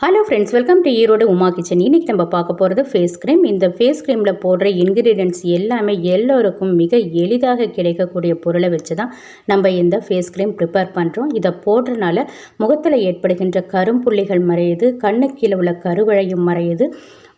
Hello friends welcome to Erode Uma kitchen இன்றைக்கி நம்ம பார்க்க போகிறது ஃபேஸ் க்ரீம் இந்த ஃபேஸ் க்ரீமில் போடுற இன்க்ரீடியன்ட்ஸ் எல்லாமே எல்லோருக்கும் மிக எளிதாக கிடைக்கக்கூடிய பொருளை வச்சு தான் நம்ம இந்த ஃபேஸ் க்ரீம் ப்ரிப்பேர் பண்ணுறோம் இதை போடுறனால முகத்தில் ஏற்படுகின்ற கரும்புள்ளிகள் மறையுது கண்ணு கீழே உள்ள கருவழையும் மறையுது.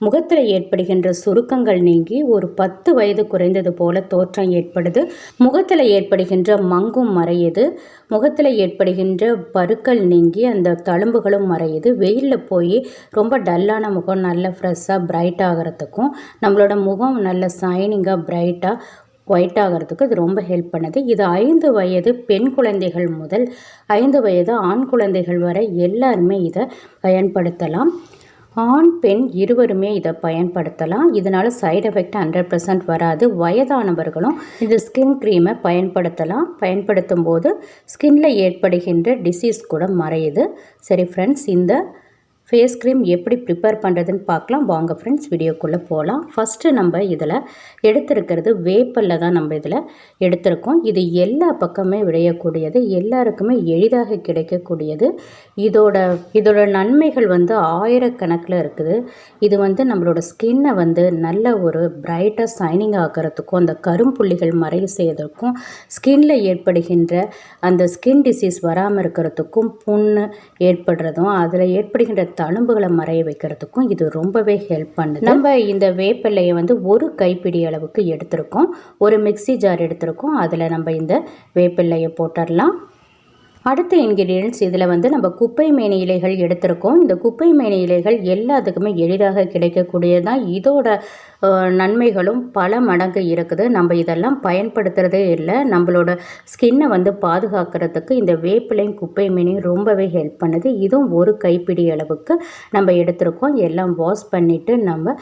முகத்தில் ஏற்படுகின்ற சுருக்கங்கள் நீங்கி ஒரு பத்து வயது குறைந்தது போல தோற்றம் ஏற்படுது. முகத்தில் ஏற்படுகின்ற மங்கும் மறையுது. முகத்தில் ஏற்படுகின்ற பருக்கள் நீங்கி அந்த தழும்புகளும் மறையுது. வெயிலில் போய் ரொம்ப டல்லான முகம் நல்ல ஃப்ரெஷ்ஷாக பிரைட் ஆகிறதுக்கும் நம்மளோட முகம் நல்ல சைனிங்காக பிரைட்டாக ஒயிட் ஆகிறதுக்கு இது ரொம்ப ஹெல்ப் பண்ணுது. இது ஐந்து வயது பெண் குழந்தைகள் முதல் ஐந்து வயது ஆண் குழந்தைகள் வரை எல்லாருமே இதை பயன்படுத்தலாம். ஆண் பெண் இருவருமே இதை பயன்படுத்தலாம். இதனால் சைடு எஃபெக்ட் ஹண்ட்ரட் பர்சன்ட் வராது. வயதானவர்களும் இந்த ஸ்கின் க்ரீமை பயன்படுத்தலாம். பயன்படுத்தும் போது ஸ்கின்ல ஏற்படுகின்ற டிசீஸ் கூட மறையுது. சரி ஃப்ரெண்ட்ஸ் இந்த ஃபேஸ் க்ரீம் எப்படி ப்ரிப்பேர் பண்ணுறதுன்னு பார்க்கலாம். வாங்க ஃப்ரெண்ட்ஸ் வீடியோக்குள்ளே போகலாம். ஃபஸ்ட்டு நம்ம இதில் எடுத்திருக்கிறது வேப்பல்ல தான் நம்ம இதில் எடுத்திருக்கோம். இது எல்லா பக்கமே விளையக்கூடியது எல்லாருக்குமே எளிதாக கிடைக்கக்கூடியது. இதோட இதோட நன்மைகள் வந்து ஆயிரக்கணக்கில் இருக்குது. இது வந்து நம்மளோட ஸ்கின்னை வந்து நல்ல ஒரு பிரைட்டாக சைனிங் ஆக்கிறதுக்கும் அந்த கரும்புள்ளிகள் மறை செய்வதற்கும் ஸ்கின்ல ஏற்படுகின்ற அந்த ஸ்கின் டிசீஸ் வராமல் இருக்கிறதுக்கும் புண்ணு ஏற்படுறதும் அதில் ஏற்படுகின்ற தழும்புகளை மறைய வைக்கிறதுக்கும் இது ரொம்பவே ஹெல்ப் பண்ணுது. நம்ம இந்த வேப்பிலையை வந்து ஒரு கைப்பிடி அளவுக்கு எடுத்திருக்கோம். ஒரு மிக்சி ஜார் எடுத்திருக்கோம். அதில் நம்ம இந்த வேப்பிலையை போட்டுடலாம். அடுத்த இன்கிரீடியன்ஸ் இதில் வந்து நம்ம குப்பை மேனி இலைகள் எடுத்திருக்கோம். இந்த குப்பை மேனி இலைகள் எல்லாத்துக்குமே எளிதாக கிடைக்கக்கூடியதான் இதோட நன்மைகளும் பல மடங்கு இருக்குது. நம்ம இதெல்லாம் பயன்படுத்துகிறதே இல்லை. நம்மளோட ஸ்கின்னை வந்து பாதுகாக்கிறதுக்கு இந்த வேப்பிலையும் குப்பை மீனையும் ரொம்பவே ஹெல்ப் பண்ணுது. இதுவும் ஒரு கைப்பிடி அளவுக்கு நம்ம எடுத்திருக்கோம். எல்லாம் வாஷ் பண்ணிவிட்டு நம்ம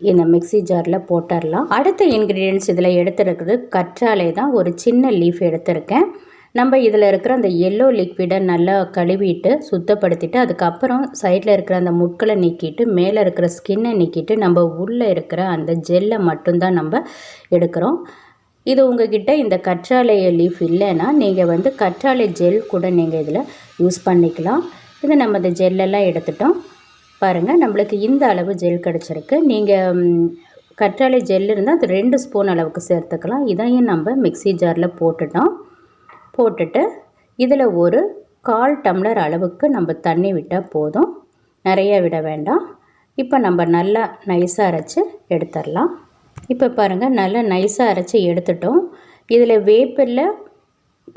இந்த மிக்சி ஜாரில் போட்டுடலாம் அடுத்த இன்க்ரீடியன்ஸ் இதில் எடுத்துருக்குது கற்றாழை தான் ஒரு சின்ன லீஃப் எடுத்திருக்கேன். நம்ம இதில் இருக்கிற அந்த எல்லோ லிக்விடை நல்லா கழுவிட்டு சுத்தப்படுத்திட்டு அதுக்கப்புறம் சைடில் இருக்கிற அந்த முட்களை நீக்கிட்டு மேலே இருக்கிற ஸ்கின்னை நீக்கிட்டு நம்ம உள்ளே இருக்கிற அந்த ஜெல்லை மட்டும்தான் நம்ம எடுக்கிறோம். இது உங்ககிட்ட இந்த கற்றாழை லீஃப் இல்லைன்னா நீங்கள் வந்து கற்றாழை ஜெல் கூட நீங்கள் இதில் யூஸ் பண்ணிக்கலாம். இது நம்ம இந்த ஜெல்லெல்லாம் எடுத்துட்டோம். பாருங்கள் நம்மளுக்கு இந்த அளவு ஜெல் கிடச்சிருக்கு. நீங்கள் கற்றாழை ஜெல் இருந்தால் அது ரெண்டு ஸ்பூன் அளவுக்கு சேர்த்துக்கலாம். இதையும் நம்ம மிக்சி ஜாரில் போட்டுட்டோம். போட்டுட்டு இதில் ஒரு கால் டம்ளர் அளவுக்கு நம்ம தண்ணி விட்டால் போதும். நிறைய விட வேண்டாம். இப்போ நம்ம நல்லா நைஸாக அரைச்சி எடுத்துடலாம். இப்போ பாருங்கள் நல்லா நைஸாக அரைச்சி எடுத்துட்டோம். இதில் வேப்பில்லை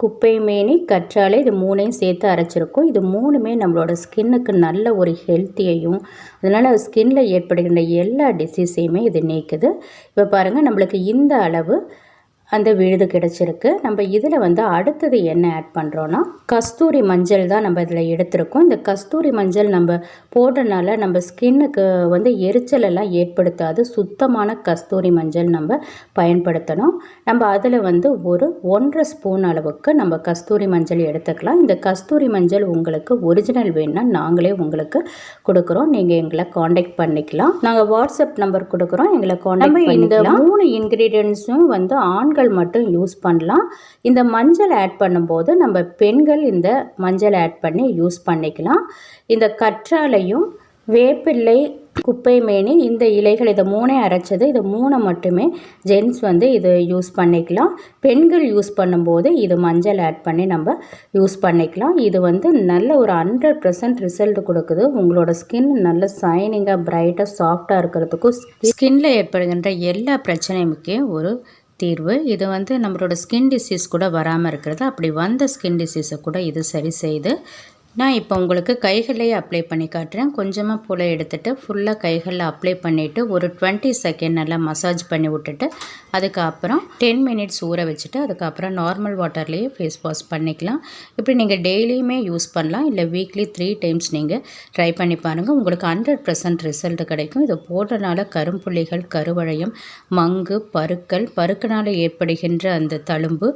குப்பை மேனி கற்றாழை இது மூணையும் சேர்த்து அரைச்சிருக்கோம். இது மூணுமே நம்மளோட ஸ்கின்னுக்கு நல்ல ஒரு ஹெல்த்தியையும் அதனால் ஸ்கின்னில் ஏற்படுகின்ற எல்லா டிசீஸையுமே இது நீக்குது. இப்போ பாருங்கள் நம்மளுக்கு இந்த அளவு அந்த விழுது கிடச்சிருக்கு. நம்ம இதில் வந்து அடுத்தது என்ன ஆட் பண்ணுறோன்னா கஸ்தூரி மஞ்சள் தான் நம்ம இதில் எடுத்திருக்கோம். இந்த கஸ்தூரி மஞ்சள் நம்ம போடுறதுனால நம்ம ஸ்கின்னுக்கு வந்து எரிச்சலெல்லாம் ஏற்படுத்தாது. சுத்தமான கஸ்தூரி மஞ்சள் நம்ம பயன்படுத்தணும். நம்ம அதில் வந்து ஒரு ஒன்றரை ஸ்பூன் அளவுக்கு நம்ம கஸ்தூரி மஞ்சள் எடுத்துக்கலாம். இந்த கஸ்தூரி மஞ்சள் உங்களுக்கு ஒரிஜினல் வேணும்னா நாங்களே உங்களுக்கு கொடுக்குறோம். நீங்கள் எங்களை காண்டாக்ட் பண்ணிக்கலாம். நாங்கள் வாட்ஸ்அப் நம்பர் கொடுக்குறோம். எங்களை காண்டாக்ட் இந்த மூணு இன்க்ரீடியன்ஸும் வந்து ஆண்கள் ஆண்கள் மட்டும் யூஸ் பண்ணலாம். இந்த மஞ்சள் ஆட் பண்ணும்போது நம்ம பெண்கள் இந்த மஞ்சள் ஆட் பண்ணி யூஸ் பண்ணிக்கலாம். இந்த கற்றாலையும் வேப்பிள்ளை குப்பை மேனி இந்த இலைகள் இதை மூணே அரைச்சது. இது மூணை மட்டுமே ஜென்ஸ் வந்து இது யூஸ் பண்ணிக்கலாம். பெண்கள் யூஸ் பண்ணும்போது இது மஞ்சள் ஆட் பண்ணி நம்ம யூஸ் பண்ணிக்கலாம். இது வந்து நல்ல ஒரு ஹண்ட்ரட் பர்சன்ட் ரிசல்ட் கொடுக்குது. உங்களோட ஸ்கின் நல்ல சைனிங்காக பிரைட்டாக சாஃப்டாக இருக்கிறதுக்கும் ஸ்கின்ல ஏற்படுகின்ற எல்லா பிரச்சனையுமே ஒரு தீர்வு. இது வந்து நம்மளோட ஸ்கின் டிசீஸ் கூட வராமல் இருக்கிறது. அப்படி வந்த ஸ்கின் டிசீஸை கூட இது சரி செய்து நான் இப்போ உங்களுக்கு கைகளையே அப்ளை பண்ணி காட்டுறேன். கொஞ்சமாக போல் எடுத்துகிட்டு ஃபுல்லாக கைகளில் அப்ளை பண்ணிவிட்டு ஒரு டுவெண்ட்டி செகண்ட் நல்லா மசாஜ் பண்ணி விட்டுட்டு அதுக்கப்புறம் டென் மினிட்ஸ் ஊற வச்சுட்டு அதுக்கப்புறம் நார்மல் வாட்டர்லேயே ஃபேஸ் வாஷ் பண்ணிக்கலாம். இப்படி நீங்கள் டெய்லியுமே யூஸ் பண்ணலாம். இல்லை வீக்லி த்ரீ டைம்ஸ் நீங்கள் ட்ரை பண்ணி பாருங்கள் உங்களுக்கு ஹண்ட்ரட் பர்சன்ட் ரிசல்ட் கிடைக்கும். இதை போடுறனால கரும்புள்ளிகள் கருவழையம் மங்கு பருக்கள் பருக்கனால் ஏற்படுகின்ற அந்த தழும்பு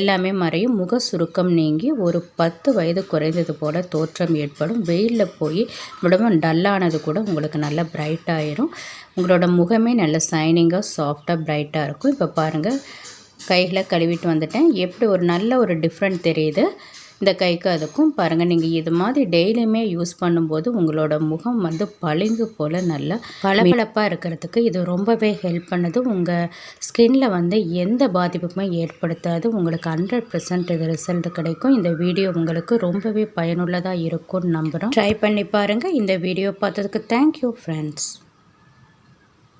எல்லாமே மறையும். முக சுருக்கம் நீங்கி ஒரு பத்து வயது குறைந்தது போல் தோற்றம் ஏற்படும். வெயிலில் போய் உடம்பு டல்லானது கூட உங்களுக்கு நல்லா பிரைட் உங்களோட முகமே நல்ல சைனிங்காக சாஃப்டாக பிரைட்டாக இருக்கும். இப்போ பாருங்கள் கைகளை கழுவிட்டு வந்துட்டேன். எப்படி ஒரு நல்ல ஒரு டிஃப்ரெண்ட் தெரியுது? இந்த கைக்கு அதுக்கும் பாருங்கள் நீங்கள் இது மாதிரி டெய்லியுமே யூஸ் பண்ணும்போது உங்களோட முகம் வந்து பளிங்கு போல் நல்லா பளபளப்பாக இருக்கிறதுக்கு இது ரொம்பவே ஹெல்ப் பண்ணுது. உங்கள் ஸ்கின்ல வந்து எந்த பாதிப்புமே ஏற்படுத்தாது. உங்களுக்கு ஹண்ட்ரட் பர்சன்ட் இது ரிசல்ட் கிடைக்கும். இந்த வீடியோ உங்களுக்கு ரொம்பவே பயனுள்ளதாக இருக்கும்னு நம்புகிறோம் ட்ரை பண்ணி பாருங்கள் இந்த வீடியோ பார்த்ததுக்கு தேங்க்யூ ஃப்ரெண்ட்ஸ்.